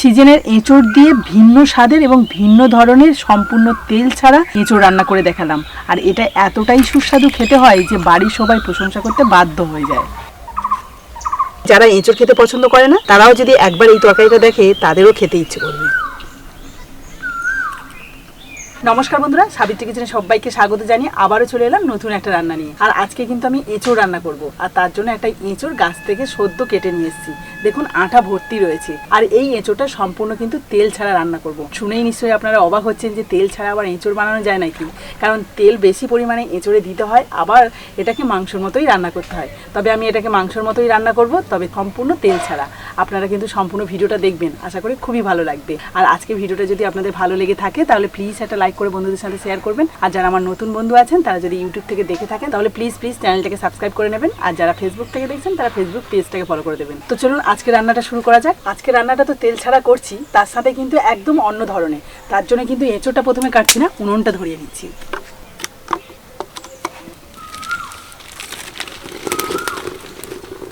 সিজনের এঁচড় দিয়ে ভিন্ন স্বাদের এবং ভিন্ন ধরনের সম্পূর্ণ তেল ছাড়া এঁচড় রান্না করে দেখালাম। আর এটা এতটাই সুস্বাদু খেতে হয় যে বাড়ির সবাই প্রশংসা করতে বাধ্য হয়ে যায়। যারা এঁচড় খেতে পছন্দ করে না, তারাও যদি একবার এই তরকারিটা দেখে, তাদেরও খেতে ইচ্ছে করবে। নমস্কার বন্ধুরা, সাবিত্রী কিচেনে সবাইকে স্বাগত জানিয়ে আবারও চলে এলাম নতুন একটা রান্না নিয়ে। আর আজকে কিন্তু আমি এঁচোড় রান্না করব। আর তার জন্য একটা এঁচোড় গাছ থেকে সদ্য কেটে নিয়ে এসেছি। দেখুন, আঠা ভর্তি রয়েছে। আর এই এঁচড়টা সম্পূর্ণ কিন্তু তেল ছাড়া রান্না করব। শুনেই নিশ্চয়ই আপনারা অবাক হচ্ছেন যে তেল ছাড়া আবার এঁচোড় বানানো যায় নাকি? কারণ তেল বেশি পরিমাণে এঁচোড়ে দিতে হয়, আবার এটাকে মাংসর মতোই রান্না করতে হয়। তবে আমি এটাকে মাংসর মতোই রান্না করব, তবে সম্পূর্ণ তেল ছাড়া। আপনারা কিন্তু সম্পূর্ণ ভিডিওটা দেখবেন। আশা করি খুবই ভালো লাগবে। আর আজকে ভিডিওটা যদি আপনাদের ভালো লেগে থাকে, তাহলে প্লিজ একটা লাইক করে বন্ধুদের সাথে শেয়ার করবেন। আর যারা আমার নতুন বন্ধু আছেন, তারা যদি ইউটিউব থেকে দেখে থাকেন, তাহলে প্লিজ প্লিজ চ্যানেলটাকে সাবস্ক্রাইব করে নেবেন। আর যারা ফেসবুক থেকে দেখছেন, তারা ফেসবুক পেজটাকে ফলো করে দেবেন। তো চলুন, আজকে রান্নাটা শুরু করা যাক। আজকে রান্নাটা তো তেল ছাড়া করছি, তার সাথে কিন্তু একদম অন্য ধরনের। তার জন্য কিন্তু এঁচোড়টা প্রথমে কাটছি না, উনুনটা ধরিয়ে নিচ্ছি।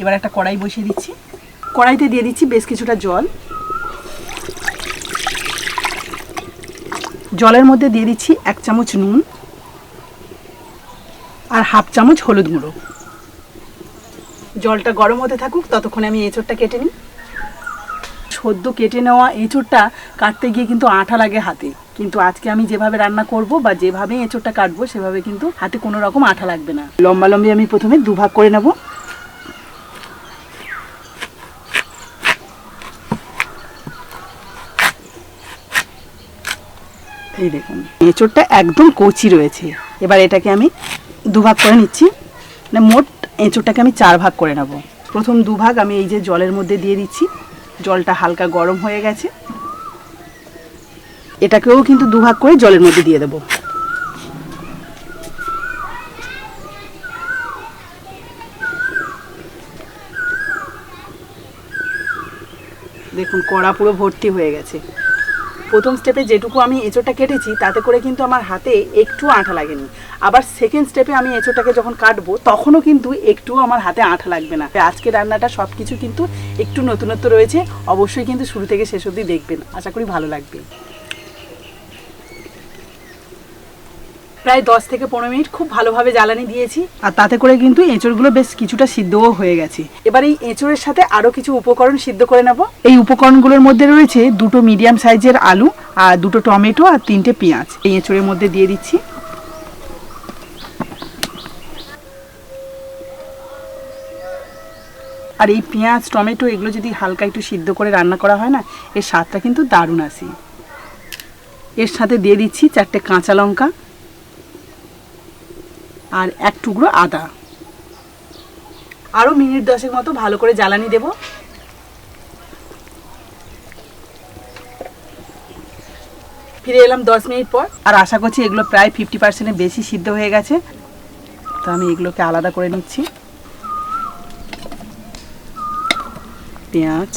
এবার একটা কড়াই বসিয়ে দিচ্ছি। কড়াইতে দিয়ে দিচ্ছি বেশ কিছুটা জল। জলের মধ্যে দিয়ে দিচ্ছি এক চামচ নুন আর হাফ চামচ হলুদ গুঁড়ো। জলটা গরম হতে থাকুক, ততক্ষণে আমি এঁচড়টা কেটে নিই। সদ্য কেটে নেওয়া এঁচড়টা কাটতে গিয়ে কিন্তু আঠা লাগে হাতে। কিন্তু আজকে আমি যেভাবে রান্না করব বা যেভাবে এঁচড়টা কাটবো, সেভাবে কিন্তু হাতে কোনো রকম আঠা লাগবে না। লম্বা লম্বি আমি প্রথমে দুভাগ করে নেব। এই দেখুন, এঁচড়টা একদম কচি রয়েছে। এবার এটাকে আমি দুভাগ করে নিচ্ছি। মানে মোট এঁচড়টাকে আমি চার ভাগ করে নেব। প্রথম দুভাগ আমি এই যে জলের মধ্যে দিয়ে দিচ্ছি। জলটা হালকা গরম হয়ে গেছে। এটাকেও কিন্তু দুভাগ করে জলের মধ্যে দিয়ে দেবো। দেখুন, কড়া পুরো ভর্তি হয়ে গেছে। প্রথম স্টেপে যেটুকু আমি এঁচোড়টা কেটেছি, তাতে করে কিন্তু আমার হাতে একটু আঠা লাগেনি। আবার সেকেন্ড স্টেপে আমি এঁচোড়টাকে যখন কাটবো, তখনও কিন্তু একটু আমার হাতে আঠা লাগবে না। আজকে রান্নাটা সব কিছু কিন্তু একটু নতুনত্ব রয়েছে, অবশ্যই কিন্তু শুরু থেকে শেষ অবধি দেখবেন। আশা করি ভালো লাগবে। প্রায় দশ থেকে পনেরো মিনিট খুব ভালোভাবে জ্বালানি দিয়েছি। আর তাতে করে কিন্তু এঁচড়গুলো বেশ কিছুটা সিদ্ধও হয়ে গেছে। এবার এই এঁচড়ের সাথে আরও কিছু উপকরণ সিদ্ধ করে নেব। এই উপকরণগুলোর মধ্যে রয়েছে দুটো মিডিয়াম সাইজের আলু আর দুটো টমেটো আর তিনটে পেঁয়াজ। এই এঁচড়ের মধ্যে দিয়ে দিচ্ছি। আর এই পেঁয়াজ, টমেটো এগুলো যদি হালকা একটু সিদ্ধ করে রান্না করা হয় না, এর স্বাদটা কিন্তু দারুণ আসে। এর সাথে দিয়ে দিচ্ছি চারটে কাঁচা লঙ্কা। আর এক টুকরো আদা। আরও মিনিট দশেক মতো ভালো করে জ্বালানি দেব। ফিরে এলাম দশ মিনিট পর। আর আশা করছি এগুলো প্রায় ফিফটি পার্সেন্টের বেশি সিদ্ধ হয়ে গেছে। তো আমি এগুলোকে আলাদা করে নিচ্ছি। পেঁয়াজ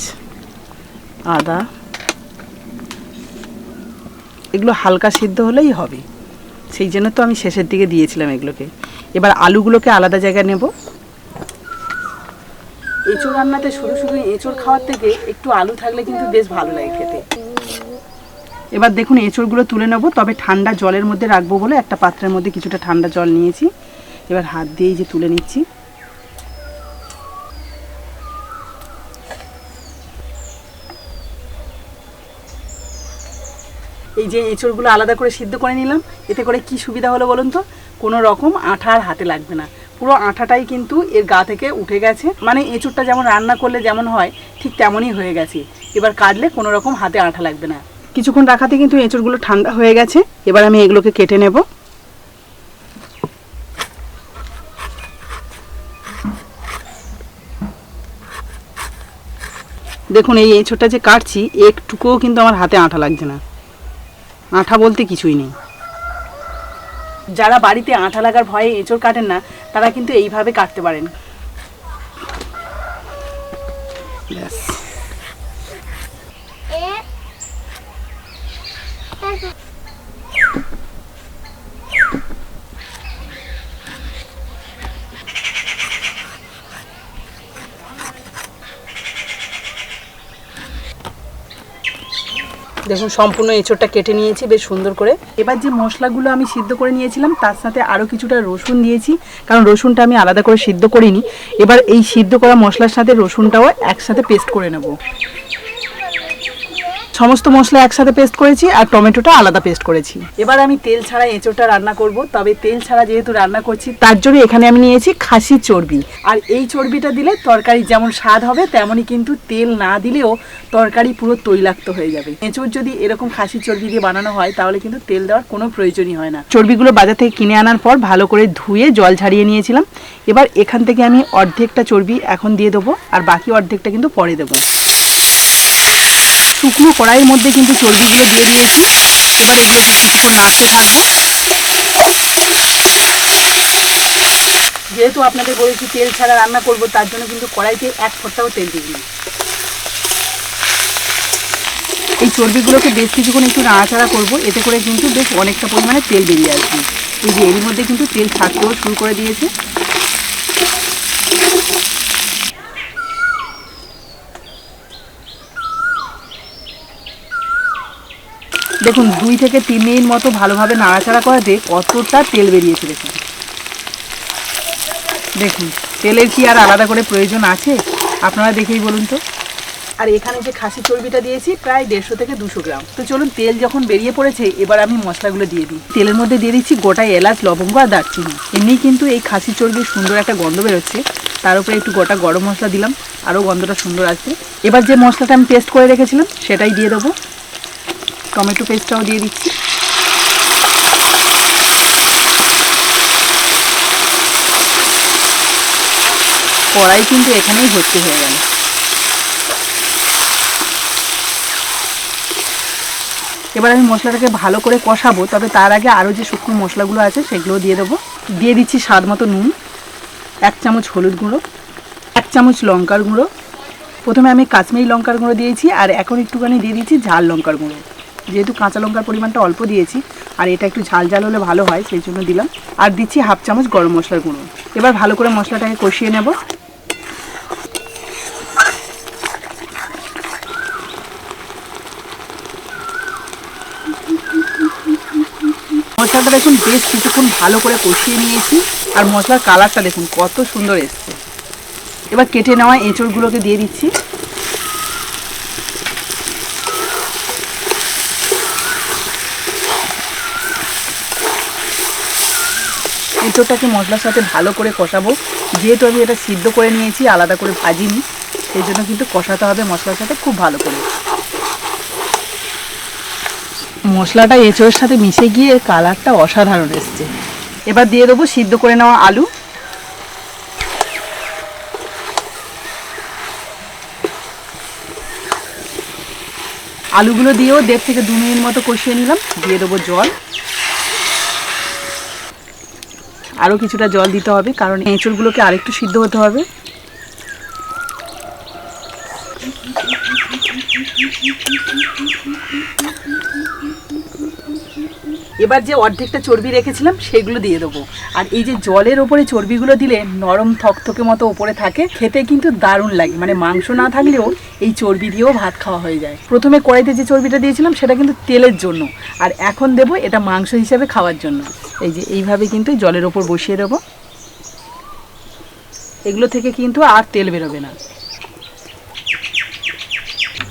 আদা। এগুলো হালকা সিদ্ধ হলেই হবে। সেই জন্য তো আমি শেষের দিকে দিয়েছিলাম এগুলোকে। এবার আলুগুলোকে আলাদা জায়গায় নেব। এঁচোড় রান্নাতে শুধু শুধু এঁচোড় খাওয়ার থেকে একটু আলু থাকলে কিন্তু বেশ ভালো লাগে খেতে। এবার দেখুন, এঁচোড়গুলো তুলে নেব। তবে ঠান্ডা জলের মধ্যে রাখব বলে একটা পাত্রের মধ্যে কিছুটা ঠান্ডা জল নিয়েছি। এবার হাত দিয়েই যে তুলে নিচ্ছি। এই যে এঁচড়গুলো আলাদা করে সিদ্ধ করে নিলাম, এতে করে কি সুবিধা হলো বলুন তো? কোনো রকম আঠা আর হাতে লাগবে না। পুরো আঠাটাই কিন্তু এর গা থেকে উঠে গেছে। মানে এঁচড়টা যেমন রান্না করলে যেমন হয়, ঠিক তেমনই হয়ে গেছে। এবার কাটলে কোনো রকম হাতে আঠা লাগবে না। কিছুক্ষণ রাখাতে কিন্তু এঁচড়গুলো ঠান্ডা হয়ে গেছে। এবার আমি এগুলোকে কেটে নেব। দেখুন, এই এঁচড়টা যে কাটছি, একটুকুও কিন্তু আমার হাতে আঠা লাগছে না। আঠা বলতে কিছুই নেই। যারা বাড়িতে আঠা লাগার ভয়ে এঁচড় কাটেন না, তারা কিন্তু এইভাবে কাটতে পারেন। দেখুন, সম্পূর্ণ এঁচোড়টা কেটে নিয়েছি, বেশ সুন্দর করে। এবার যে মশলাগুলো আমি সিদ্ধ করে নিয়েছিলাম, তার সাথে আরও কিছুটা রসুন দিয়েছি, কারণ রসুনটা আমি আলাদা করে সিদ্ধ করিনি। এবার এই সিদ্ধ করা মশলার সাথে রসুনটাও একসাথে পেস্ট করে নেব। সমস্ত মশলা একসাথে পেস্ট করেছি আর টমেটোটা আলাদা পেস্ট করেছি। এবার আমি তেল ছাড়া এঁচোড়টা রান্না করব, তবে তেল ছাড়া যেহেতু রান্না করছি, তার জন্য এখানে আমি নিয়েছি খাসির চর্বি। আর এই চর্বিটা দিলে তরকারি যেমন স্বাদ হবে, তেমনই কিন্তু তেল না দিলেও তরকারি পুরো তৈলাক্ত হয়ে যাবে। এঁচোড় যদি এরকম খাসির চর্বি দিয়ে বানানো হয়, তাহলে কিন্তু তেল দেওয়ার কোনো প্রয়োজনই হয় না। চর্বিগুলো বাজার থেকে কিনে আনার পর ভালো করে ধুয়ে জল ঝারিয়ে নিয়েছিলাম। এবার এখান থেকে আমি অর্ধেকটা চর্বি এখন দিয়ে দেবো, আর বাকি অর্ধেকটা কিন্তু পরে দেবো। শুকনো কড়াইয়ের মধ্যে কিন্তু চর্বিগুলো দিয়ে দিয়েছি। এবার এগুলোকে কিছুক্ষণ নাড়তে থাকব। যেহেতু আপনাদের বলেছি তেল ছাড়া রান্না করব, তার জন্য কিন্তু কড়াইতে এক ফোঁটাও তেল দিই এই চর্বিগুলোকে বেশ কিছুক্ষণ একটু নাড়াচাড়া করব। এতে করে কিন্তু বেশ অনেকটা পরিমাণে তেল বেরিয়ে আসবে। এই যে এর মধ্যে কিন্তু তেল ছাড়তেও শুরু করে দিয়েছে। দেখুন, দুই থেকে তিন মিনিট মতো ভালোভাবে নাড়াচাড়া করাতে কতটা তেল বেরিয়েছে দেখুন। দেখুন, তেলের কি আর আলাদা করে প্রয়োজন আছে? আপনারা দেখেই বলুন তো। আর এখানে যে খাসি চর্বিটা দিয়েছি, প্রায় দেড়শো থেকে দুশো গ্রাম। তো চলুন, তেল যখন বেরিয়ে পড়েছে, এবার আমি মশলাগুলো দিয়ে দিই। তেলের মধ্যে দিয়ে দিচ্ছি গোটা এলাচ, লবঙ্গ আর দারচিনি। এমনি কিন্তু এই খাসি চর্বির সুন্দর একটা গন্ধ বেরোচ্ছে। তার উপরে একটু গোটা গরম মশলা দিলাম, আরও গন্ধটা সুন্দর আছে এবার যে মশলাটা আমি পেস্ট করে রেখেছিলাম, সেটাই দিয়ে দেবো। টমেটো পেস্টটাও দিয়ে দিচ্ছি। কড়াই কিন্তু এখানেই ভর্তি হয়ে গেল। এবার আমি মশলাটাকে ভালো করে কষাবো, তবে তার আগে আরও যে শুকনো মশলাগুলো আছে সেগুলো দিয়ে দেবো। দিয়ে দিচ্ছি স্বাদ মতো নুন, এক চামচ হলুদ গুঁড়ো, এক চামচ লঙ্কার গুঁড়ো। প্রথমে আমি কাশ্মীরি লঙ্কার গুঁড়ো দিয়েছি, আর এখন একটুখানি দিয়ে দিচ্ছি ঝাল লঙ্কার গুঁড়ো। যেহেতু কাঁচা লঙ্কার পরিমাণটা অল্প দিয়েছি, আর এটা একটু ঝাল ঝাল হলে ভালো হয়, সেই জন্য দিলাম। আর দিচ্ছি হাফ চামচ গরম মশলার গুঁড়ো। এবার ভালো করে মশলাটাকে কষিয়ে নেব। মশলাটা দেখুন বেশ কিছুক্ষণ ভালো করে কষিয়ে নিয়েছি, আর মশলার কালারটা দেখুন কত সুন্দর এসছে। এবার কেটে নেওয়া এঁচড়গুলোকে দিয়ে দিচ্ছি। এঁচোড়টাকে মশলার সাথে ভালো করে কষাবো। যেহেতু আমি এটা সিদ্ধ করে নিয়েছি, আলাদা করে ভাজিনি, সেই জন্য কিন্তু কষাতে হবে মশলার সাথে খুব ভালো করে। মশলাটা এঁচোড়ের সাথে মিশে গিয়ে কালারটা অসাধারণ এসছে। এবার দিয়ে দেবো সিদ্ধ করে নেওয়া আলু। আলুগুলো দিয়েও দেড় থেকে দু মিনিট মতো কষিয়ে নিলাম। দিয়ে দেবো জল। আরও কিছুটা জল দিতে হবে কারণ এঁচড়গুলোকে আরেকটু সিদ্ধ হতে হবে। এবার যে অর্ধেকটা চর্বি রেখেছিলাম, সেগুলো দিয়ে দেবো। আর এই যে জলের ওপরে চর্বিগুলো দিলে নরম থকথকে মতো ওপরে থাকে, খেতে কিন্তু দারুণ লাগে। মানে মাংস না থাকলেও এই চর্বি দিয়েও ভাত খাওয়া হয়ে যায়। প্রথমে কড়াইতে যে চর্বিটা দিয়েছিলাম, সেটা কিন্তু তেলের জন্য। আর এখন দেবো এটা মাংস হিসেবে খাওয়ার জন্য। এই যে এইভাবে কিন্তু জলের ওপর বসিয়ে দেবো। এগুলো থেকে কিন্তু আর তেল বেরোবে না।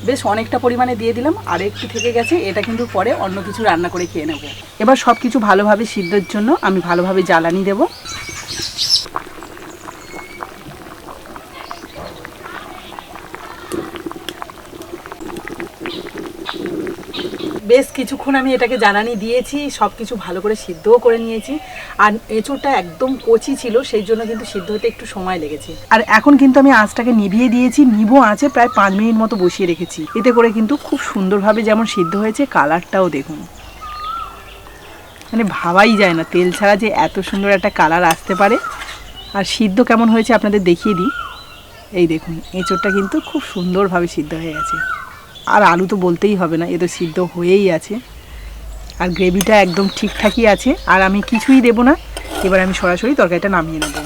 বেশ অনেকটা পরিমাণে দিয়ে দিলাম, আর একটু থেকে গেছে, এটা কিন্তু পরে অন্য কিছু রান্না করে খেয়ে নেব। এবার সব কিছু ভালোভাবে সিদ্ধর জন্য আমি ভালোভাবে জ্বালানি দেব। বেশ কিছুক্ষণ আমি এটাকে জ্বালানি দিয়েছি সব কিছু ভালো করে সিদ্ধও করে নিয়েছি। আর এঁচোড়টা একদম কচি ছিল, সেই জন্য কিন্তু সিদ্ধ হতে একটু সময় লেগেছে। আর এখন কিন্তু আমি আঁচটাকে নিভিয়ে দিয়েছি, নিবো আঁচে প্রায় পাঁচ মিনিট মতো বসিয়ে রেখেছি। এতে করে কিন্তু খুব সুন্দরভাবে যেমন সিদ্ধ হয়েছে, কালারটাও দেখুন। মানে ভাবাই যায় না, তেল ছাড়া যে এত সুন্দর একটা কালার আসতে পারে। আর সিদ্ধ কেমন হয়েছে আপনাদের দেখিয়ে দিই। এই দেখুন, এঁচোড়টা কিন্তু খুব সুন্দরভাবে সিদ্ধ হয়ে গেছে। আর আলু তো বলতেই হবে না, এ তো সিদ্ধ হয়েই আছে। আর গ্রেভিটা একদম ঠিকঠাকই আছে, আর আমি কিছুই দেব না। এবার আমি সরাসরি তরকারিটা নামিয়ে নেব।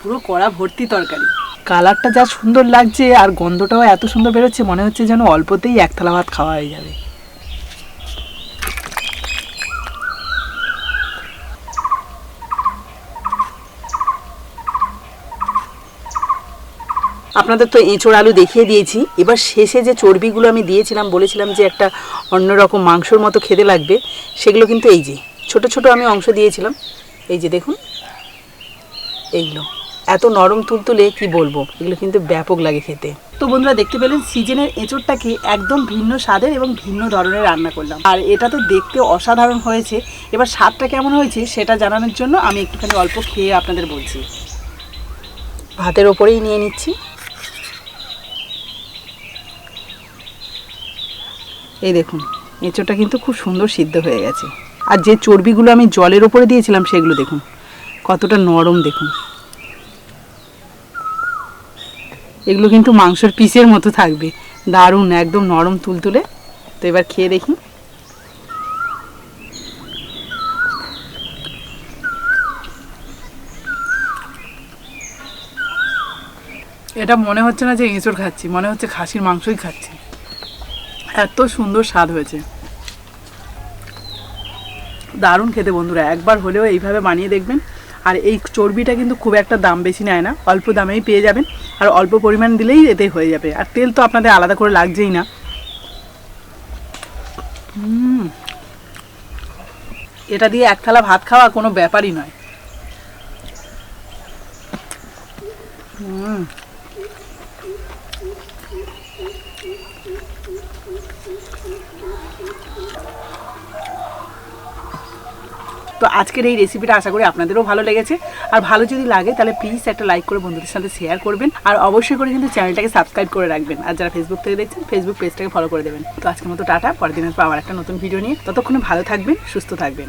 পুরো কড়া ভর্তি তরকারি। কালারটা যা সুন্দর লাগছে, আর গন্ধটাও এত সুন্দর বেরোচ্ছে, মনে হচ্ছে যেন অল্পতেই এক থালা ভাত খাওয়া হয়ে যাবে। আপনাদের তো এঁচোড় আলু দেখিয়ে দিয়েছি। এবার শেষে যে চর্বিগুলো আমি দিয়েছিলাম, বলেছিলাম যে একটা অন্যরকম মাংসর মতো খেতে লাগবে, সেগুলো কিন্তু এই যে, ছোট ছোট আমি অংশ দিয়েছিলাম। এই যে দেখুন, এইগুলো। এত নরম তুলতুলে, কি বলব, এগুলো কিন্তু ব্যাপক লাগে খেতে। তো বন্ধুরা, দেখতে পেলেন, সিজনের এঁচোড়টাকে একদম ভিন্ন স্বাদের এবং ভিন্ন ধরনের রান্না করলাম। আর এটা তো দেখতে অসাধারণ হয়েছে। এবার স্বাদটা কেমন হয়েছে, সেটা জানানোর জন্য আমি একটুখানি অল্প খেয়ে আপনাদের বলছি। ভাতের ওপরেই নিয়ে নিচ্ছি। এই দেখুন, এঁচোড়টা কিন্তু খুব সুন্দর সিদ্ধ হয়ে গেছে। আর যে চর্বিগুলো আমি জলের ওপরে দিয়েছিলাম, সেগুলো দেখুন, কতটা নরম দেখুন। এগুলো কিন্তু মাংসের পিসের মতো থাকবে, দারুণ, একদম নরম তুলতুলে তো এবার খেয়ে দেখি। এটা মনে হচ্ছে না যে এঁচড় খাচ্ছি, মনে হচ্ছে খাসির মাংসই খাচ্ছি। এত সুন্দর স্বাদ হয়েছে। দারুণ খেতে বন্ধুরা, একবার হলেও এইভাবে বানিয়ে দেখবেন। আর এই চর্বিটা কিন্তু খুব একটা দাম বেশি নেয় না, অল্প দামেই পেয়ে যাবেন। আর অল্প পরিমাণ দিলেই এতে হয়ে যাবে। আর তেল তো আপনাদের আলাদা করে লাগছেই না। এটা দিয়ে এক থালা ভাত খাওয়া কোনো ব্যাপারই নয়। হুম তো আজকের এই রেসিপিটা আশা করি আপনাদেরও ভালো লেগেছে। আর ভালো যদি লাগে, তাহলে প্লিজ একটা লাইক করে বন্ধুদের সাথে শেয়ার করবেন। আর অবশ্যই করে কিন্তু চ্যানেলটাকে সাবস্ক্রাইব করে রাখবেন। আর যারা ফেসবুক থেকে দেখছেন ফেসবুক পেজটাকে ফলো করে দেবেন। তো আজকের মতো টাটা, পরের দিন আসব আবার একটা নতুন ভিডিও নিয়ে। ততক্ষণে ভালো থাকবেন, সুস্থ থাকবেন।